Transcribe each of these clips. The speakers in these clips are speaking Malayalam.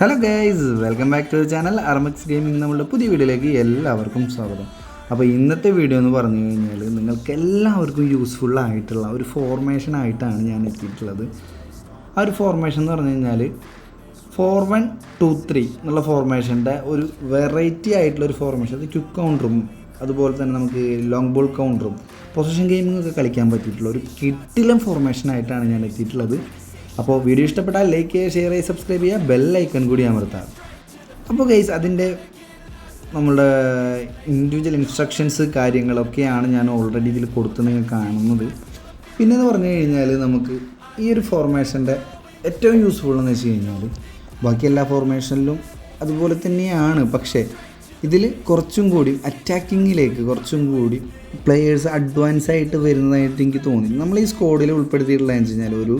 Hello guys welcome back to channel Armax gaming നമ്മളുടെ പുതിയ വീഡിയോയിലേക്ക് എല്ലാവർക്കും സ്വാഗതം. അപ്പോൾ ഇന്നത്തെ വീഡിയോ എന്ന് പറഞ്ഞു കഴിഞ്ഞാൽ നിങ്ങൾക്ക് എല്ലാവർക്കും യൂസ്ഫുൾ ആയിട്ടുള്ള ഒരു ഫോർമേഷൻ ആയിട്ടാണ് ഞാൻ എത്തിയിട്ടുള്ളത്. ആ ഒരു ഫോർമേഷൻ എന്ന് പറഞ്ഞു കഴിഞ്ഞാൽ ഫോർ വൺ ടു ത്രീ എന്നുള്ള ഫോർമേഷന്റെ ഒരു വെറൈറ്റി ആയിട്ടുള്ള ഒരു ഫോർമേഷൻ അത് ക്യുക്ക് കൗണ്ടറും അതുപോലെ തന്നെ നമുക്ക് ലോങ് ബോൾ കൗണ്ടറും പൊസിഷൻ ഗെയിമിംഗ് ഒക്കെ കളിക്കാൻ പറ്റിയിട്ടുള്ള ഒരു കിട്ടിലും ഫോർമേഷൻ ആയിട്ടാണ് ഞാൻ എത്തിയിട്ടുള്ളത്. അപ്പോൾ വീഡിയോ ഇഷ്ടപ്പെട്ടാൽ ലൈക്ക് ഷെയർ ചെയ്യുക സബ്സ്ക്രൈബ് ചെയ്യുക ഐക്കൺ കൂടി അമർത്താം അപ്പോൾ ഗൈസ് അതിന്റെ നമ്മുടെ ഇൻഡിവിജ്വൽ ഇൻസ്ട്രക്ഷൻസ് കാര്യങ്ങളൊക്കെയാണ് ഞാൻ ഓൾറെഡി ഇതിൽ കൊടുത്ത് നിങ്ങൾ കാണുന്നത്. പിന്നെ എന്ന് പറഞ്ഞു കഴിഞ്ഞാൽ നമുക്ക് ഈ ഒരു ഫോർമേഷന്റെ ഏറ്റവും യൂസ്ഫുൾ എന്ന് വെച്ച് കഴിഞ്ഞാൽ ബാക്കി എല്ലാ ഫോർമേഷനിലും അതുപോലെ തന്നെയാണ്. പക്ഷേ ഇതിൽ കുറച്ചും കൂടി അറ്റാക്കിങ്ങിലേക്ക് കുറച്ചും കൂടി പ്ലെയേഴ്സ് അഡ്വാൻസ് ആയിട്ട് വരുന്നതായിട്ട് എനിക്ക് തോന്നി. നമ്മൾ ഈ സ്കോഡിൽ ഉൾപ്പെടുത്തിയിട്ടുള്ളതെന്ന് വെച്ച് കഴിഞ്ഞാൽ ഒരു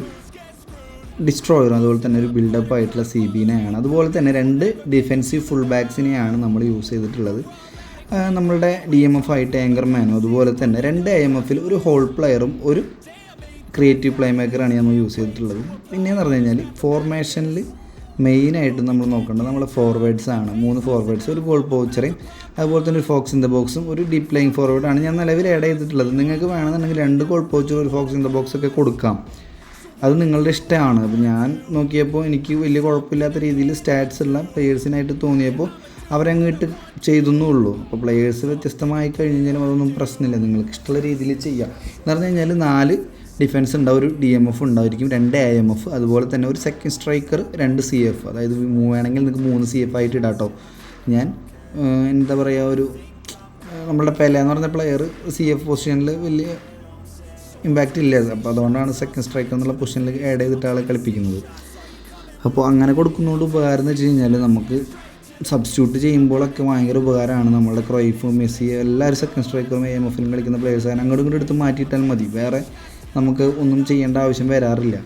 ഡിസ്ട്രോയറും അതുപോലെ തന്നെ ഒരു ബിൽഡപ്പ് ആയിട്ടുള്ള സി ബിനെയാണ് അതുപോലെ തന്നെ രണ്ട് ഡിഫെൻസീവ് ഫുൾ ബാക്സിനെയാണ് നമ്മൾ യൂസ് ചെയ്തിട്ടുള്ളത് നമ്മളുടെ ഡി എം എഫ് ആയിട്ട് ആങ്കർമാനും അതുപോലെ തന്നെ രണ്ട് എം എഫിൽ ഒരു ഹോൾ പ്ലെയറും ഒരു ക്രിയേറ്റീവ് പ്ലേ മേക്കറാണ് നമ്മൾ യൂസ് ചെയ്തിട്ടുള്ളത്. പിന്നെയെന്ന് പറഞ്ഞു കഴിഞ്ഞാൽ ഫോർമേഷനിൽ മെയിനായിട്ട് നമ്മൾ നോക്കേണ്ടത് നമ്മൾ ഫോർവേഡ്സ് ആണ്. മൂന്ന് ഫോർവേഡ്സ് ഒരു ഗോൾ പോച്ചറേ അതുപോലെ തന്നെ ഒരു ഫോക്സ് ഇൻ ദ ബോക്സും ഒരു ഡീപ് പ്ലേയിങ് ഫോർവേഡാണ് ഞാൻ നിലവിൽ ആഡ് ചെയ്തിട്ടുള്ളത്. നിങ്ങൾക്ക് വേണമെന്നുണ്ടെങ്കിൽ രണ്ട് ഗോൾ പോച്ചറും ഒരു ഫോക്സ് ഇൻ ദ ബോക്സ് ഒക്കെ കൊടുക്കാം. അത് നിങ്ങളുടെ ഇഷ്ടമാണ്. അപ്പോൾ ഞാൻ നോക്കിയപ്പോൾ എനിക്ക് വലിയ കുഴപ്പമില്ലാത്ത രീതിയിൽ സ്റ്റാറ്റ്സ് ഉള്ള പ്ലെയേഴ്സിനായിട്ട് തോന്നിയപ്പോൾ അവരങ്ങോട്ട് ചെയ്തെന്നേ ഉള്ളൂ അപ്പോൾ പ്ലെയേഴ്സ് വ്യത്യസ്തമായി കഴിഞ്ഞാലും അതൊന്നും പ്രശ്നമില്ല. നിങ്ങൾക്ക് ഇഷ്ടമുള്ള രീതിയിൽ ചെയ്യാം. എന്ന് പറഞ്ഞു കഴിഞ്ഞാൽ നാല് ഡിഫൻസ് ഉണ്ടാവും ഒരു ഡി എം എഫ് ഉണ്ടായിരിക്കും രണ്ട് എ എം എഫ് അതുപോലെ തന്നെ ഒരു സെക്കൻഡ് സ്ട്രൈക്കർ രണ്ട് സി എഫ് അതായത് വേണമെങ്കിൽ നിങ്ങൾക്ക് മൂന്ന് സി എഫ് ആയിട്ട് ഇടാട്ടോ ഞാൻ എന്താ പറയുക ഒരു നമ്മളുടെ പെല എന്ന് പറഞ്ഞ പ്ലെയർ സി എഫ് പൊസിഷനിൽ വലിയ ഇമ്പാക്റ്റ് ഇല്ല. അപ്പോൾ അതുകൊണ്ടാണ് സെക്കൻഡ് സ്ട്രൈക്കർ എന്നുള്ള പൊസിഷനിൽ ആഡ് ചെയ്തിട്ട് ആളെ കളിപ്പിക്കുന്നത്. അപ്പോൾ അങ്ങനെ കൊടുക്കുന്നതുകൊണ്ട് ഉപകാരം എന്ന് വെച്ച് കഴിഞ്ഞാൽ നമുക്ക് സബ്സ്റ്റിറ്റ്യൂട്ട് ചെയ്യുമ്പോഴൊക്കെ ഭയങ്കര ഉപകാരമാണ്. നമ്മളുടെ ക്രൈഫ് മെസ്സി എല്ലാവരും സെക്കൻഡ് സ്ട്രൈക്കറും എം എഫിലും കളിക്കുന്ന പ്ലേയേഴ്സ് അങ്ങോട്ടും ഇങ്ങോട്ടും എടുത്ത് മാറ്റിയിട്ടാൽ മതി. വേറെ നമുക്ക് ഒന്നും ചെയ്യേണ്ട ആവശ്യം വരാറില്ല.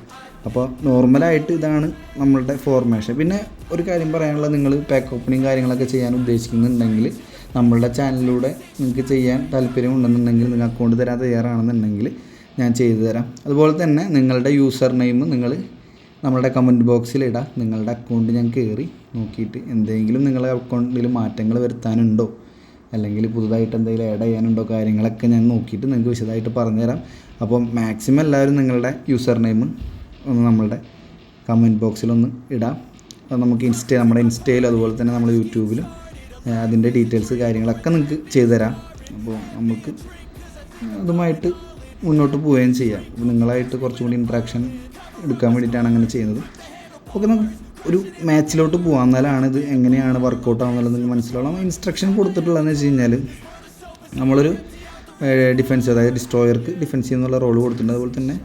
അപ്പോൾ നോർമലായിട്ട് ഇതാണ് നമ്മളുടെ ഫോർമേഷൻ പിന്നെ ഒരു കാര്യം പറയാനുള്ളത് നിങ്ങൾ പാക്ക് ഓപ്പണിങ് കാര്യങ്ങളൊക്കെ ചെയ്യാൻ ഉദ്ദേശിക്കുന്നുണ്ടെങ്കിൽ നമ്മളുടെ ചാനലിലൂടെ നിങ്ങൾക്ക് ചെയ്യാൻ താല്പര്യമുണ്ടെന്നുണ്ടെങ്കിൽ നിങ്ങൾ അക്കൗണ്ട് തരാൻ തയ്യാറാണെന്നുണ്ടെങ്കിൽ ഞാൻ ചെയ്തു തരാം. അതുപോലെ തന്നെ നിങ്ങളുടെ യൂസർ നെയിം നിങ്ങൾ നമ്മളുടെ കമന്റ് ബോക്സിലിടാം നിങ്ങളുടെ അക്കൗണ്ട് ഞാൻ കയറി നോക്കിയിട്ട് എന്തെങ്കിലും നിങ്ങളുടെ അക്കൗണ്ടിൽ മാറ്റങ്ങൾ വരുത്താനുണ്ടോ? അല്ലെങ്കിൽ പുതുതായിട്ട് എന്തെങ്കിലും ആഡ് ചെയ്യാനുണ്ടോ കാര്യങ്ങളൊക്കെ ഞാൻ നോക്കിയിട്ട് നിങ്ങൾക്ക് വിശദമായിട്ട് പറഞ്ഞുതരാം. അപ്പം മാക്സിമം എല്ലാവരും നിങ്ങളുടെ യൂസർ നെയിം ഒന്ന് നമ്മളുടെ കമന്റ് ബോക്സിലൊന്ന് ഇടാം. നമുക്ക് ഇൻസ്റ്റ നമ്മുടെ ഇൻസ്റ്റയിലും അതുപോലെ തന്നെ നമ്മൾ യൂട്യൂബിലും അതിന്റെ ഡീറ്റെയിൽസ് കാര്യങ്ങളൊക്കെ നിങ്ങൾക്ക് ചെയ്തു തരാം അപ്പോൾ നമുക്ക് അതുമായിട്ട് മുന്നോട്ട് പോവുകയും ചെയ്യാം. നിങ്ങളായിട്ട് കുറച്ചും കൂടി ഇൻട്രാക്ഷൻ എടുക്കാൻ വേണ്ടിയിട്ടാണ് അങ്ങനെ ചെയ്യുന്നത്. ഓക്കെ നമുക്ക് ഒരു മാച്ചിലോട്ട് പോകാം എന്നാലാണ് ഇത് എങ്ങനെയാണ് വർക്കൗട്ട് ആവുന്നുള്ളത് മനസ്സിലാവണം ഇൻസ്ട്രക്ഷൻ കൊടുത്തിട്ടുള്ളതെന്ന് വെച്ച് കഴിഞ്ഞാൽ നമ്മളൊരു ഡിഫൻസ് അതായത് ഡിസ്ട്രോയർക്ക് ഡിഫൻസ് എന്നുള്ള റോൾ കൊടുത്തിട്ടുണ്ട്. അതുപോലെ തന്നെ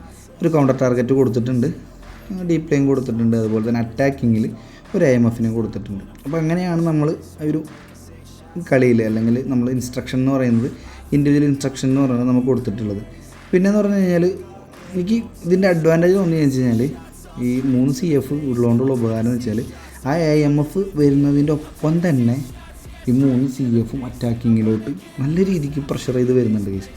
ഒരു കൗണ്ടർ ടാർഗറ്റ് കൊടുത്തിട്ടുണ്ട്. ഡീപ് ലൈൻ കൊടുത്തിട്ടുണ്ട്. അതുപോലെ തന്നെ അറ്റാക്കിങ്ങിൽ ഒരു ഐ എം എഫിനെ കൊടുത്തിട്ടുണ്ട്. അപ്പോൾ അങ്ങനെയാണ് നമ്മൾ ഒരു കളിയിൽ അല്ലെങ്കിൽ നമ്മൾ ഇൻസ്ട്രക്ഷൻ എന്ന് പറയുന്നത് ഇൻഡിവിജ്വൽ ഇൻസ്ട്രക്ഷൻ എന്ന് പറയുന്നത് നമുക്ക് കൊടുത്തിട്ടുള്ളത്. പിന്നെ എന്ന് പറഞ്ഞു കഴിഞ്ഞാൽ എനിക്ക് ഇതിന്റെ അഡ്വാന്റേജ് തോന്നിയെന്ന് വെച്ച് കഴിഞ്ഞാൽ ഈ മൂന്ന് സി എഫ് ഉള്ളതുകൊണ്ടുള്ള ഉപകാരം എന്ന് വെച്ചാൽ ആ എ എം എഫ് വരുന്നതിന്റെ ഒപ്പം തന്നെ ഈ മൂന്ന് സി എഫും അറ്റാക്കിങ്ങിലോട്ട് നല്ല രീതിക്ക് പ്രഷർ ചെയ്ത് വരുന്നുണ്ട് കേസ്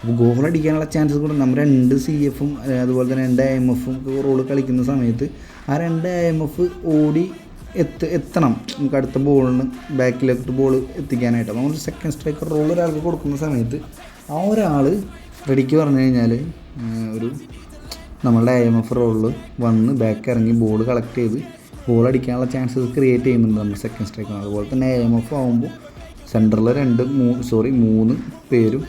അപ്പോൾ ഗോൾ അടിക്കാനുള്ള ചാൻസസ് കൂടെ നമ്മൾ രണ്ട് സി എഫും അതുപോലെ തന്നെ രണ്ട് എ എം എഫും റോൾ കളിക്കുന്ന സമയത്ത് ആ രണ്ട് എ എം എഫ് ഓടി എത്ത് എത്തണം. നമുക്ക് അടുത്ത ബോളിന് ബാക്കിലോട്ട് ബോൾ എത്തിക്കാനായിട്ട്. നമ്മൾ സെക്കൻഡ് സ്ട്രൈക്കർ റോൾ ഒരാൾക്ക് കൊടുക്കുന്ന സമയത്ത് ആ ഒരാൾ റെഡിക്ക് പറഞ്ഞു കഴിഞ്ഞാൽ ഒരു നമ്മളുടെ ഐ എം എഫ് റോളിൽ വന്ന് ബാക്ക് ഇറങ്ങി ബോൾ കളക്ട് ചെയ്ത് ബോൾ അടിക്കാനുള്ള ചാൻസസ് ക്രിയേറ്റ് ചെയ്യുന്നുണ്ട് നമ്മൾ സെക്കൻഡ് സ്ട്രൈക്കർ അതുപോലെ തന്നെ ഐ എം എഫ് ആകുമ്പോൾ സെന്ററിൽ രണ്ട് മൂ സോറി മൂന്ന് പേരും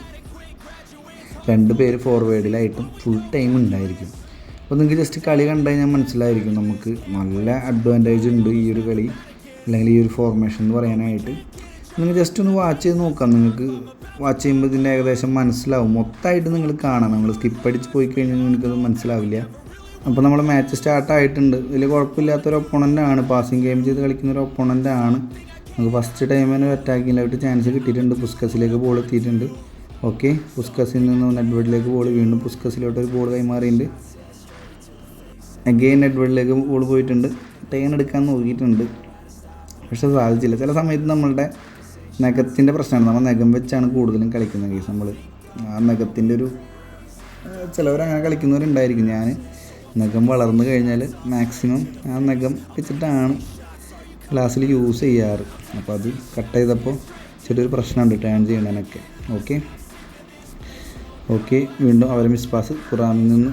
രണ്ട് പേര് ഫോർവേഡിലായിട്ടും ഫുൾ ടൈം ഉണ്ടായിരിക്കും. അപ്പോൾ നിങ്ങൾക്ക് ജസ്റ്റ് കളി കണ്ടാൽ ഞാൻ മനസ്സിലായിരിക്കും നമുക്ക് നല്ല അഡ്വാന്റേജ് ഉണ്ട് ഈ ഒരു കളി. അല്ലെങ്കിൽ ഈ ഒരു ഫോർമേഷൻ എന്ന് പറയാനായിട്ട്. നിങ്ങൾ ജസ്റ്റ് ഒന്ന് വാച്ച് ചെയ്ത് നോക്കാം. നിങ്ങൾക്ക് വാച്ച് ചെയ്യുമ്പോൾ ഇതിന്റെ ഏകദേശം മനസ്സിലാവും. മൊത്തമായിട്ട് നിങ്ങൾ കാണാം നമ്മൾ സ്കിപ്പ് അടിച്ച് പോയി കഴിഞ്ഞാൽ നിങ്ങൾക്കത് മനസ്സിലാവില്ല. അപ്പോൾ നമ്മൾ മാച്ച് സ്റ്റാർട്ട് ആയിട്ടുണ്ട്. വലിയ കുഴപ്പമില്ലാത്തൊരു ആണ്. പാസിങ് ഗെയിം ചെയ്ത് കളിക്കുന്ന ഒരു ആണ്. നമുക്ക് ഫസ്റ്റ് ടൈം തന്നെ അറ്റാക്കിങ്ങിലായിട്ട് ചാൻസ് കിട്ടിയിട്ടുണ്ട്. പുസ്കസിലേക്ക് ബോൾ എത്തിയിട്ടുണ്ട്. ഓക്കെ പുസ്കസിൽ നിന്ന് നെഡ്വേഡിലേക്ക് ബോൾ വീണ്ടും പുസ്കസിലോട്ട് ഒരു ബോൾ കൈമാറിയിട്ടുണ്ട്. അഗെയിൻ നെഡ്വേഡിലേക്ക് ബോൾ പോയിട്ടുണ്ട്. ടേൺ എടുക്കാൻ നോക്കിയിട്ടുണ്ട്. പക്ഷെ സാധിച്ചില്ല. ചില സമയത്ത് നമ്മളുടെ നഖത്തിന്റെ പ്രശ്നമാണ്. നമ്മൾ നഖം വെച്ചാണ് കൂടുതലും കളിക്കുന്നത് കേസ് നമ്മൾ ആ നഖത്തിന്റെ ഒരു ചിലവരങ്ങനെ കളിക്കുന്നവരുണ്ടായിരിക്കും. ഞാൻ നഖം വളർന്നു കഴിഞ്ഞാൽ മാക്സിമം ആ നഖം വെച്ചിട്ടാണ് ക്ലാസ്സിൽ യൂസ് ചെയ്യാറ്. അപ്പോൾ അത് കട്ട് ചെയ്തപ്പോൾ ചെറിയൊരു പ്രശ്നമുണ്ട് ടേൺ ചെയ്യണതിനൊക്കെ ഓക്കെ ഓക്കെ വീണ്ടും അവരെ മിസ് പാസ് തുറാമിൽ നിന്ന്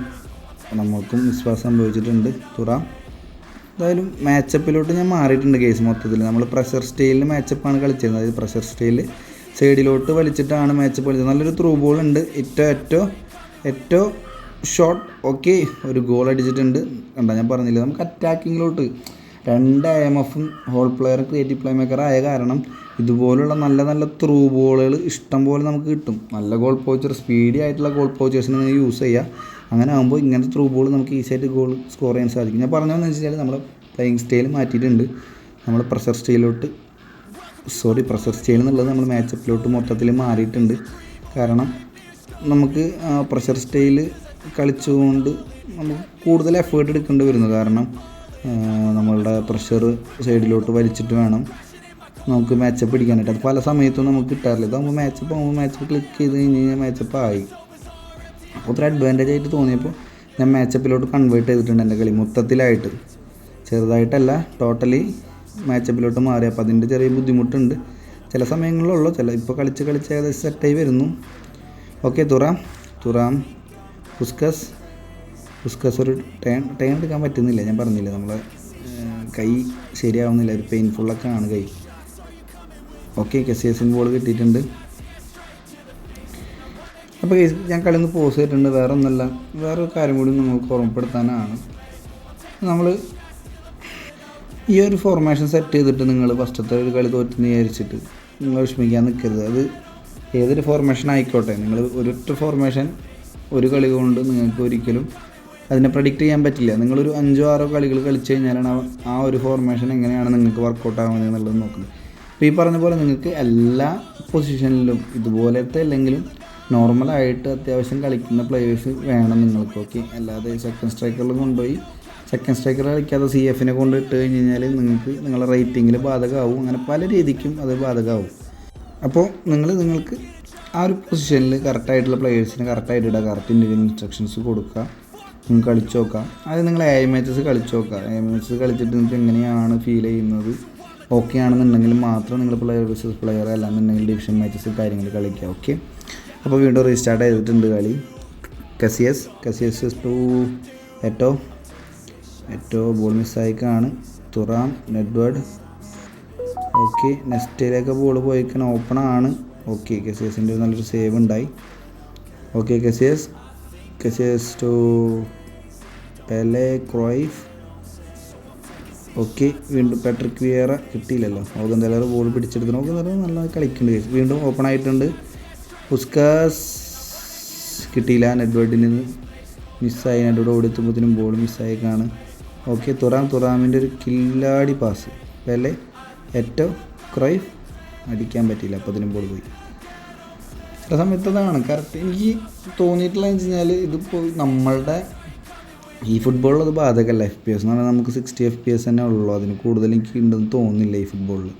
നമ്മൾക്കും മിസ് പാസ് സംഭവിച്ചിട്ടുണ്ട്. തുറാം എന്തായാലും മാച്ചപ്പിലോട്ട് ഞാൻ മാറിയിട്ടുണ്ട് കേസ് മൊത്തത്തിൽ നമ്മൾ പ്രഷർ സ്റ്റൈലിൽ മാച്ചപ്പാണ് കളിച്ചിരുന്നത്. അതായത് പ്രഷർ സ്റ്റൈലിൽ സൈഡിലോട്ട് വലിച്ചിട്ടാണ് മാച്ചപ്പ് കളിച്ചത്. നല്ലൊരു ത്രൂ ബോൾ ഉണ്ട്. ഏറ്റവും ഏറ്റവും ഏറ്റവും ഷോട്ട് ഓക്കെ ഒരു ഗോൾ അടിച്ചിട്ടുണ്ട്. കണ്ടാ ഞാൻ പറഞ്ഞില്ല? നമുക്ക് അറ്റാക്കിങ്ങിലോട്ട് രണ്ട് എം എഫും hole player creative play maker ആയ കാരണം ഇതുപോലുള്ള നല്ല നല്ല ത്രൂ ബോളുകൾ ഇഷ്ടം പോലെ നമുക്ക് കിട്ടും. നല്ല ഗോൾ പോച്ചർ സ്പീഡി ആയിട്ടുള്ള ഗോൾ പോച്ചേഴ്സിനെ നിങ്ങൾ യൂസ് ചെയ്യുക അങ്ങനെ ആകുമ്പോൾ ഇങ്ങനത്തെ ത്രൂ ബോൾ നമുക്ക് ഈസിയായിട്ട് ഗോൾ സ്കോർ ചെയ്യാൻ സാധിക്കും. ഞാൻ പറഞ്ഞതെന്ന് വെച്ച് കഴിഞ്ഞാൽ നമ്മൾ പ്ലേയിങ് സ്റ്റൈൽ മാറ്റിയിട്ടുണ്ട്. നമ്മൾ പ്രഷർ സ്റ്റൈലിലോട്ട് സോറി പ്രഷർ സ്റ്റൈൽ എന്നുള്ളത് നമ്മൾ മാച്ചപ്പിലോട്ട് മൊത്തത്തിൽ മാറിയിട്ടുണ്ട്. കാരണം നമുക്ക് പ്രഷർ സ്റ്റൈൽ കളിച്ചുകൊണ്ട് നമുക്ക് കൂടുതൽ എഫേർട്ട് എടുക്കേണ്ടി വരുന്നു. കാരണം നമ്മളുടെ പ്രഷർ സൈഡിലോട്ട് വലിച്ചിട്ട് വേണം. നമുക്ക് മാച്ചപ്പ് പിടിക്കാനായിട്ട്. അത് പല സമയത്തും നമുക്ക് കിട്ടാറില്ല. ഇതാകുമ്പോൾ മാച്ചപ്പ് ആകുമ്പോൾ മാച്ചപ്പ് ക്ലിക്ക് ചെയ്ത് കഴിഞ്ഞ് കഴിഞ്ഞാൽ മാച്ചപ്പ് ആയി. അപ്പോൾ അത്ര അഡ്വാന്റേജ് ആയിട്ട് തോന്നിയപ്പോൾ ഞാൻ മാച്ചപ്പിലോട്ട് കൺവേർട്ട് ചെയ്തിട്ടുണ്ട് എന്റെ കളി മൊത്തത്തിലായിട്ട്. ചെറുതായിട്ടല്ല ടോട്ടലി മാച്ചപ്പിലോട്ട് മാറി. അപ്പോൾ അതിന്റെ ചെറിയ ബുദ്ധിമുട്ടുണ്ട്. ചില സമയങ്ങളിലുള്ളൂ. ചില ഇപ്പോൾ കളിച്ച് കളിച്ച് ഏകദേശം സെറ്റായി വരുന്നു. Okay Thuram. Thuram. Puskas. Puskas ഒരു ടേൺ ടേൺ എടുക്കാൻ പറ്റുന്നില്ല. ഞാൻ പറഞ്ഞില്ല നമ്മളെ കൈ ശരിയാവുന്നില്ല. ഒരു പെയിൻഫുള്ളൊക്കെ ആണ് കൈ. ഓക്കെ കെസിയസിന് ബോൾ കിട്ടിയിട്ടുണ്ട്. അപ്പോൾ ഞാൻ കളി ഒന്ന് പോസ് ചെയ്തിട്ടുണ്ട്. വേറെ ഒന്നല്ല വേറെ ഒരു കാര്യം കൂടി നമുക്ക് ഓർമ്മപ്പെടുത്താനാണ്. നമ്മൾ ഈ ഒരു ഫോർമേഷൻ സെറ്റ് ചെയ്തിട്ട് നിങ്ങൾ ഫസ്റ്റത്തെ ഒരു കളി തോറ്റെന്ന് വിചാരിച്ചിട്ട് നിങ്ങൾ വിഷമിക്കാൻ നിൽക്കരുത്. അത് ഏതൊരു ഫോർമേഷൻ ആയിക്കോട്ടെ നിങ്ങൾ ഒരൊറ്റ ഫോർമേഷൻ ഒരു കളി കൊണ്ട് നിങ്ങൾക്ക് ഒരിക്കലും അതിനെ പ്രഡിക്റ്റ് ചെയ്യാൻ പറ്റില്ല. നിങ്ങളൊരു അഞ്ചോ ആറോ കളികൾ കളിച്ചു കഴിഞ്ഞാലാണ് ആ ഒരു ഫോർമേഷൻ എങ്ങനെയാണ് നിങ്ങൾക്ക് വർക്കൗട്ട് ആവുന്നത് എന്നുള്ളത് നോക്കുന്നത്. അപ്പോൾ ഈ പറഞ്ഞ പോലെ നിങ്ങൾക്ക് എല്ലാ പൊസിഷനിലും ഇതുപോലത്തെ അല്ലെങ്കിലും നോർമലായിട്ട് അത്യാവശ്യം കളിക്കുന്ന പ്ലേയേഴ്സ് വേണം നിങ്ങൾക്ക് ഓക്കെ അല്ലാതെ സെക്കൻഡ് സ്ട്രൈക്കറിൽ കൊണ്ടുപോയി സെക്കൻഡ് സ്ട്രൈക്കർ കളിക്കാതെ സി എഫിനെ കൊണ്ട് ഇട്ട് കഴിഞ്ഞ് കഴിഞ്ഞാൽ നിങ്ങൾക്ക് നിങ്ങളുടെ റേറ്റിങ്ങിൽ ബാധകമാവും അങ്ങനെ പല രീതിക്കും അത് ബാധകമാവും അപ്പോൾ നിങ്ങൾ നിങ്ങൾക്ക് ആ ഒരു പൊസിഷനിൽ കറക്റ്റായിട്ടുള്ള പ്ലേയേഴ്സിന് കറക്റ്റായിട്ട് ഇടുക കറക്റ്റ് ഇൻഡിവിജ്വൽ ഇൻസ്ട്രക്ഷൻസ് കൊടുക്കുക നിങ്ങൾക്ക് കളിച്ചു നോക്കാം. അത് നിങ്ങൾ എ മാച്ചസ് കളിച്ചു നോക്കുക. എ മാച്ചസ് കളിച്ചിട്ട് നിങ്ങൾക്ക് എങ്ങനെയാണ് ഫീൽ ചെയ്യുന്നത്? ഓക്കെ ആണെന്നുണ്ടെങ്കിൽ മാത്രം നിങ്ങൾ പ്ലെയർ വിസസ് പ്ലെയർ അല്ലാന്നുണ്ടെങ്കിൽ ഡിവിഷൻ മാച്ചസ് കാര്യങ്ങൾ കളിക്കുക ഓക്കെ അപ്പോൾ വീണ്ടും റീസ്റ്റാർട്ട് ചെയ്തിട്ടുണ്ട് കളി. Casillas Casillas to Eto'o Eto'o ball മിസ്സായിക്കാണ് Thuram Nedved okay നെക്സ്റ്റിലേക്ക് ബോൾ പോയിക്കണം ഓപ്പൺ ആണ്. ഓക്കെ കെസിയസിന്റെ നല്ലൊരു സേവ് ഉണ്ടായി. Okay Casillas Casillas to Pele Cruyff okay വീണ്ടും പാട്രിക് വിയറ കിട്ടിയില്ലല്ലോ. നമുക്ക് എന്തായാലും ബോൾ പിടിച്ചെടുത്ത് നമുക്ക് എന്തായാലും നല്ല കളിക്കുന്നുണ്ട്. വീണ്ടും ഓപ്പൺ ആയിട്ടുണ്ട്. പുസ്കാസ് കിട്ടിയില്ല. നെഡ്വേർഡിൽ നിന്ന് മിസ്സായി നെഡ്വേർഡ് ഓടിയെത്തുമ്പോഴത്തേനും ബോൾ മിസ്സായേക്കാണ് ഓക്കെ തുറാം. തുറാമിന്റെ ഒരു കില്ലാടി പാസ് പെലെ ഏറ്റവും ക്രൈഫ് അടിക്കാൻ പറ്റിയില്ല. അപ്പത്തിനും ബോൾ പോയി. ചില സമയത്ത് അതാണ്. കറക്റ്റ് എനിക്ക് തോന്നിയിട്ടുള്ള വെച്ച് കഴിഞ്ഞാൽ ഇതിപ്പോൾ നമ്മളുടെ ഈ ഫുട്ബോളിൽ അത് ബാധകമല്ല എഫ് പി എസ് എന്ന് പറഞ്ഞാൽ നമുക്ക് സിക്സ്റ്റി എഫ് പി എസ് തന്നെ ഉള്ളൂ. അതിന് കൂടുതൽ എനിക്ക് ഉണ്ടെന്ന് തോന്നുന്നില്ല ഈ ഫുട്ബോളിൽ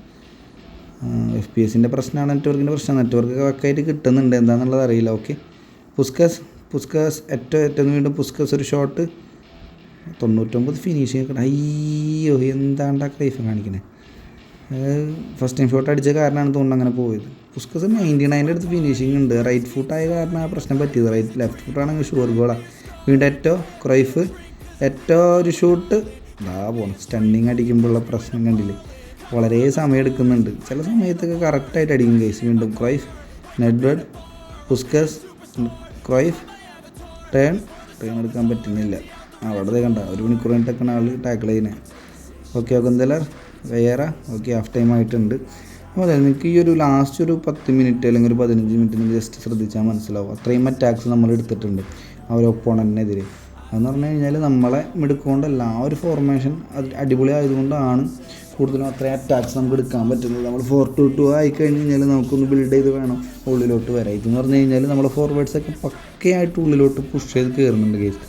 എഫ് പി എസിന്റെ പ്രശ്നമാണ് നെറ്റ്വർക്കിന്റെ പ്രശ്നം. നെറ്റ്വർക്ക് കറക്റ്റായിട്ട് കിട്ടുന്നുണ്ട്. എന്താണെന്നുള്ളത് അറിയില്ല. ഓക്കെ പുസ്കസ് പുസ്കസ് ഏറ്റവും ഏറ്റവും വീണ്ടും പുസ്കസ് ഒരു ഷോട്ട് തൊണ്ണൂറ്റൊമ്പത് ഫിനിഷിങ് അയ്യോ എന്താണ്ടാ ക്രൈഫ് കാണിക്കണേ? ഫസ്റ്റ് ടൈം ഷോട്ട് അടിച്ച കാരണമാണ് തോന്നുന്നു അങ്ങനെ പോയത്. പുസ്കസ് നയന്റി നയന്റെ അടുത്ത് ഫിനിഷിംഗ് ഉണ്ട്. റൈറ്റ് ഫുട്ടായ കാരണം ആ പ്രശ്നം പറ്റിയത്. റൈറ്റ് ലെഫ്റ്റ് ഫുട്ടാണെങ്കിൽ ഷുവർ ഗോളാണ് വീണ്ടും ഏറ്റവും ക്രൈഫ് ഏറ്റവും ഒരു ഷൂട്ട്. ഇതാ പോണം. സ്റ്റണ്ണിങ് അടിക്കുമ്പോഴുള്ള പ്രശ്നം കണ്ടില്ലേ? വളരെ സമയം എടുക്കുന്നുണ്ട്. ചില സമയത്തൊക്കെ കറക്റ്റായിട്ട് അടിക്കും കേസ് വീണ്ടും Cruyff Nedved Puskas Cruyff turn. Turn എടുക്കാൻ പറ്റുന്നില്ല. അവിടെ കണ്ട? ഒരു മണിക്കൂർ കഴിഞ്ഞിട്ടൊക്കെയാണ് ആൾ ടാക്കിൾ ചെയ്യുന്നത് ഓക്കെ ഓക്കെ എന്തായാലും വേറെ? ഓക്കെ ഹാഫ് ടൈം ആയിട്ടുണ്ട്. അപ്പോൾ അതെ നിങ്ങൾക്ക് ഈ ഒരു ലാസ്റ്റ് ഒരു പത്ത് മിനിറ്റ് അല്ലെങ്കിൽ ഒരു പതിനഞ്ച് മിനിറ്റ് ജസ്റ്റ് ശ്രദ്ധിച്ചാൽ മനസ്സിലാവും. അത്രയും അറ്റാക്സ് നമ്മൾ എടുത്തിട്ടുണ്ട്. ആ ഒരു ഒപ്പോണന്റിനെതിരെ അതെന്ന് പറഞ്ഞു കഴിഞ്ഞാൽ നമ്മളെ മിടുക്കൊണ്ടല്ല ആ ഒരു ഫോർമേഷൻ അത് അടിപൊളി ആയതുകൊണ്ടാണ് കൂടുതലും അത്രയും അറ്റാക്സ് നമുക്ക് എടുക്കാൻ പറ്റുന്നത്. നമ്മൾ ഫോർ ടു ടു ആയി കഴിഞ്ഞ് കഴിഞ്ഞാൽ നമുക്കൊന്ന് ബിൽഡ് ചെയ്ത് വേണം ഉള്ളിലോട്ട് വരാം ഇതെന്ന് പറഞ്ഞു കഴിഞ്ഞാൽ നമ്മൾ ഫോർവേഡ്സൊക്കെ പക്കയായിട്ട് ഉള്ളിലോട്ട് പുഷ് ചെയ്ത് കയറുന്നുണ്ട് കേസ്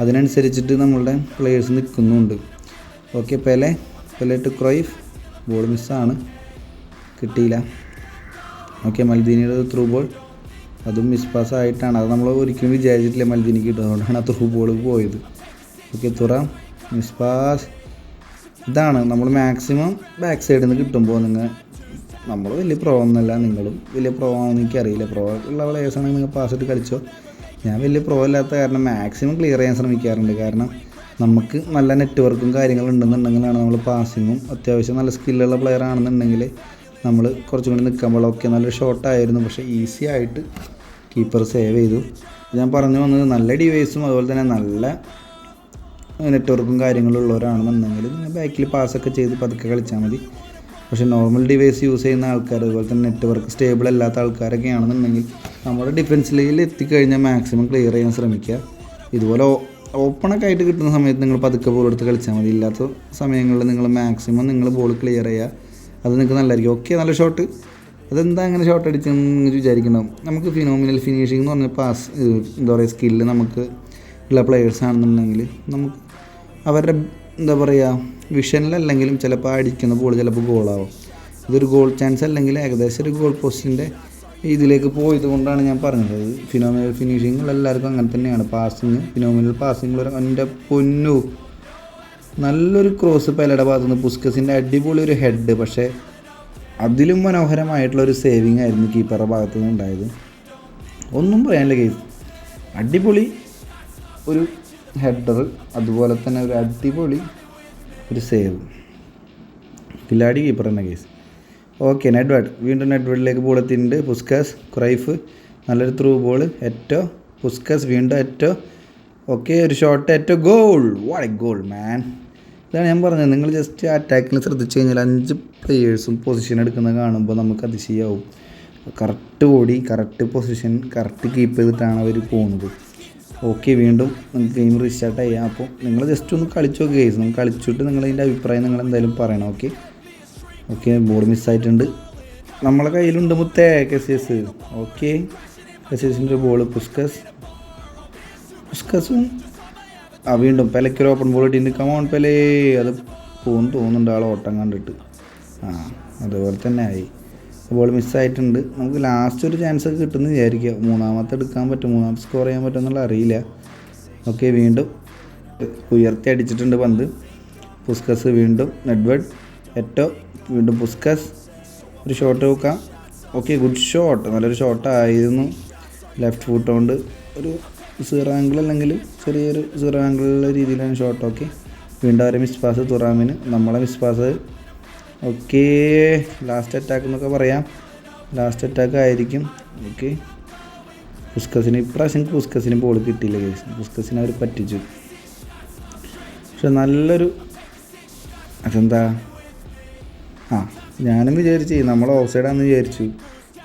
അതിനനുസരിച്ചിട്ട് നമ്മളുടെ പ്ലെയേഴ്സ് നിൽക്കുന്നുണ്ട് okay Pele Pele to Cruyff ball മിസ്സാണ് കിട്ടിയില്ല. ഓക്കെ മൽദീനിയുടെ ത്രൂ ബോൾ അതും ആയിട്ടാണ് അത് നമ്മൾ ഒരിക്കലും വിചാരിച്ചിട്ടില്ല മൽദിനിക്ക് കിട്ടും അത്ര ആ പോയത്. ഓക്കെ തുറ. മിസ് പാസ് ഇതാണ് നമ്മൾ മാക്സിമം ബാക്ക് സൈഡിൽ നിന്ന് കിട്ടുമ്പോൾ നിങ്ങൾ നമ്മൾ വലിയ പ്രോ ഒന്നുമല്ല നിങ്ങളും വലിയ പ്രോ ആണെന്ന് എനിക്കറിയില്ല. പ്രോ ഉള്ള പ്ലേയേഴ്സാണെങ്കിൽ നിങ്ങൾ പാസ് ഇട്ട് കളിച്ചോ. ഞാൻ വലിയ പ്രോ അല്ലാത്ത കാരണം മാക്സിമം ക്ലിയർ ചെയ്യാൻ ശ്രമിക്കാറുണ്ട്. കാരണം നമുക്ക് നല്ല നെറ്റ്വർക്കും കാര്യങ്ങളും ഉണ്ടെന്നുണ്ടെങ്കിലാണ് നമ്മൾ പാസിങ്ങും അത്യാവശ്യം നല്ല സ്കില്ലുള്ള പ്ലെയർ ആണെന്നുണ്ടെങ്കിൽ നമ്മൾ കുറച്ചും കൂടി നിൽക്കാൻ പാടില്ല. നല്ലൊരു ഷോട്ടായിരുന്നു പക്ഷേ ഈസി ആയിട്ട് കീപ്പർ സേവ് ചെയ്തു. ഞാൻ പറഞ്ഞു വന്നത് നല്ല ഡിവൈസും അതുപോലെ തന്നെ നല്ല നെറ്റ്വർക്കും കാര്യങ്ങളും ഉള്ളവരാണെന്നുണ്ടെങ്കിൽ നിങ്ങൾ ബാക്കിൽ പാസ്സൊക്കെ ചെയ്ത് പതുക്കെ കളിച്ചാൽ മതി. പക്ഷേ നോർമൽ ഡിവൈസ് യൂസ് ചെയ്യുന്ന ആൾക്കാർ അതുപോലെ തന്നെ നെറ്റ്വർക്ക് സ്റ്റേബിൾ അല്ലാത്ത ആൾക്കാരൊക്കെ ആണെന്നുണ്ടെങ്കിൽ നമ്മുടെ ഡിഫൻസ് ലൈനിൽ എത്തിക്കഴിഞ്ഞാൽ മാക്സിമം ക്ലിയർ ചെയ്യാൻ ശ്രമിക്കുക. ഇതുപോലെ ഓപ്പണൊക്കെ ആയിട്ട് കിട്ടുന്ന സമയത്ത് നിങ്ങൾ പതുക്കെ ബോൾ എടുത്ത് കളിച്ചാൽ മതി. ഇല്ലാത്ത സമയങ്ങളിൽ നിങ്ങൾ മാക്സിമം നിങ്ങൾ ബോൾ ക്ലിയർ ചെയ്യുക. അത് നിങ്ങൾക്ക് നല്ലതായിരിക്കും. ഓക്കെ നല്ല ഷോട്ട് അതെന്താ അങ്ങനെ ഷോട്ട് അടിച്ചെന്ന് വിചാരിക്കണം. നമുക്ക് ഫിനോമിനൽ ഫിനിഷിംഗ് എന്ന് പറഞ്ഞ പാസ് എന്താ പറയുക സ്കില്ല് നമുക്ക് ഉള്ള പ്ലെയേഴ്സ് ആണെന്നുണ്ടെങ്കിൽ നമുക്ക് അവരുടെ എന്താ പറയുക വിഷനിലല്ലെങ്കിലും ചിലപ്പോൾ അടിക്കുന്ന ബോൾ ചിലപ്പോൾ ഗോളാവും ഇതൊരു ഗോൾ ചാൻസ് അല്ലെങ്കിൽ ഏകദേശം ഒരു ഗോൾ പോസ്റ്റിന്റെ ഇതിലേക്ക് പോയത് കൊണ്ടാണ് ഞാൻ പറഞ്ഞത്. ഫിനോമിനൽ ഫിനിഷിങ് എല്ലാവർക്കും അങ്ങനെ തന്നെയാണ്. പാസിങ് ഫിനോമിനൽ പാസിങ് എന്റെ പൊന്നു. നല്ലൊരു ക്രോസ് പലയുടെ ഭാഗത്തുനിന്ന്. പുസ്കസിന്റെ അടിപൊളി ഒരു ഹെഡ് പക്ഷേ അതിലും മനോഹരമായിട്ടുള്ള ഒരു സേവിങ് ആയിരുന്നു കീപ്പറുടെ ഭാഗത്തു നിന്ന് ഉണ്ടായത്. ഒന്നും പറയാനില്ല കേസ് അടിപൊളി ഒരു ഹെഡർ അതുപോലെ തന്നെ ഒരു അടിപൊളി ഒരു സേവ് കില്ലാടി കീപ്പർ തന്നെ കേസ് ഓക്കെ നെഡ്വേഡ് വീണ്ടും നെഡ്വേഡിലേക്ക് ബോൾ എത്തിയിട്ടുണ്ട്. പുസ്കാസ് ക്രൈഫ് നല്ലൊരു ത്രൂ ബോൾ ഏറ്റോ പുസ്കസ് വീണ്ടും ഏറ്റോ ഓക്കെ ഒരു shot Eto'o goal what a goal man ഇതാണ് ഞാൻ പറഞ്ഞത്. നിങ്ങൾ ജസ്റ്റ് അറ്റാക്കിൽ ശ്രദ്ധിച്ചു കഴിഞ്ഞാൽ അഞ്ച് പ്ലേയേഴ്സും പൊസിഷൻ എടുക്കുന്നത് കാണുമ്പോൾ നമുക്ക് അതിശയാവും. കറക്റ്റ് ഓടി കറക്റ്റ് പൊസിഷൻ കറക്റ്റ് കീപ്പ് ചെയ്തിട്ടാണ് അവർ പോകുന്നത്. ഓക്കെ വീണ്ടും നമുക്ക് ഗെയിം റീസ്റ്റാർട്ട് ചെയ്യാം അപ്പോൾ നിങ്ങൾ ജസ്റ്റ് ഒന്ന് കളിച്ചു നോക്കുക ഗെയ്സ് നിങ്ങൾ കളിച്ചിട്ട് നിങ്ങളതിന്റെ അഭിപ്രായം നിങ്ങൾ എന്തായാലും പറയണം. ഓക്കെ ഓക്കെ ബോൾ മിസ്സായിട്ടുണ്ട് നമ്മളെ കയ്യിലുണ്ട് മുത്തേ കെസിയസ് ഓക്കെ കെസിയസിന്റെ ബോൾ പുസ്കസ് പുസ്കസും ആ വീണ്ടും പെലക്കൊരു ഓപ്പൺ ബോൾ ഇട്ടിട്ട് കമോൺ പെലേ. അത് പോകുന്നു തോന്നുന്നുണ്ട് ആൾ ഓട്ടം കണ്ടിട്ട്. ആ അതുപോലെ തന്നെ ആയി. ബോൾ മിസ്സായിട്ടുണ്ട് നമുക്ക് ലാസ്റ്റ് ഒരു ചാൻസ് ഒക്കെ കിട്ടുമെന്ന് വിചാരിക്കുക മൂന്നാമത്തെ എടുക്കാൻ പറ്റും മൂന്നാമത്തെ സ്കോർ ചെയ്യാൻ പറ്റും എന്നുള്ള അറിയില്ല. ഓക്കെ വീണ്ടും ഉയർത്തി അടിച്ചിട്ടുണ്ട് പന്ത്. പുസ്കസ് വീണ്ടും നെഡ്വേഡ് എറ്റോ വീണ്ടും പുസ്കസ്. ഒരു ഷോട്ട് നോക്കാം ഓക്കെ ഗുഡ് ഷോട്ട് നല്ലൊരു ഷോട്ടായിരുന്നു ലെഫ്റ്റ് ഫുട്ട് കൊണ്ട് ഒരു സീറോ ആംഗിൾ അല്ലെങ്കിൽ ചെറിയൊരു സീറോ ആംഗിളുള്ള രീതിയിലാണ് ഷോട്ട് ഓക്കെ വീണ്ടും അവരെ മിസ് പാസ് തുറാമിന്? നമ്മളെ miss pass okay last attack എന്നൊക്കെ പറയാം. ലാസ്റ്റ് അറ്റാക്ക് ആയിരിക്കും. ഓക്കെ പുസ്കസിന് ഇപ്രാവശ്യം പുസ്കസിന് ബോൾ കിട്ടിയില്ല കേസ് പുസ്കസിന് അവർ പറ്റിച്ചു. പക്ഷെ നല്ലൊരു അതെന്താ? ആ ഞാനും വിചാരിച്ചു നമ്മൾ ഓഫ് സൈഡാണെന്ന് വിചാരിച്ചു.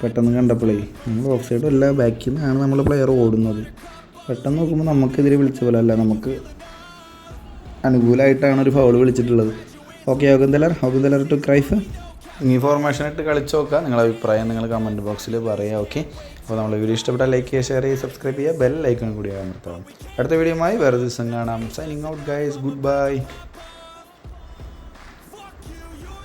പെട്ടെന്ന് കണ്ടപ്പോഴേ നമ്മൾ ഓഫ് അല്ല ബാക്കിൽ നിന്നാണ് നമ്മൾ പ്ലെയർ ഓടുന്നത്. പെട്ടെന്ന് നോക്കുമ്പോൾ നമുക്കെതിരെ വിളിച്ച പോലെ അല്ല നമുക്ക് അനുകൂലമായിട്ടാണ് ഒരു ഫൗൾ വിളിച്ചിട്ടുള്ളത്. ഓക്കെ യോഗന്തലർ യോഗന്തലർ ടു ക്രൈഫ് ഈ ഫോർമേഷൻ ഇട്ട് കളിച്ചു നോക്കുക. നിങ്ങളുടെ അഭിപ്രായം നിങ്ങൾ കമന്റ് ബോക്സിൽ പറയുക ഓക്കെ അപ്പോൾ നമ്മൾ വീഡിയോ ഇഷ്ടപ്പെട്ടാൽ ലൈക്ക് ചെയ്യുക ഷെയർ ചെയ്യുക സബ്സ്ക്രൈബ് ചെയ്യുക ബെൽ ലൈക്കും കൂടി അമർത്താം അടുത്ത വീഡിയോയുമായി വേറെ ദിവസം കാണാം. Signing out guys goodbye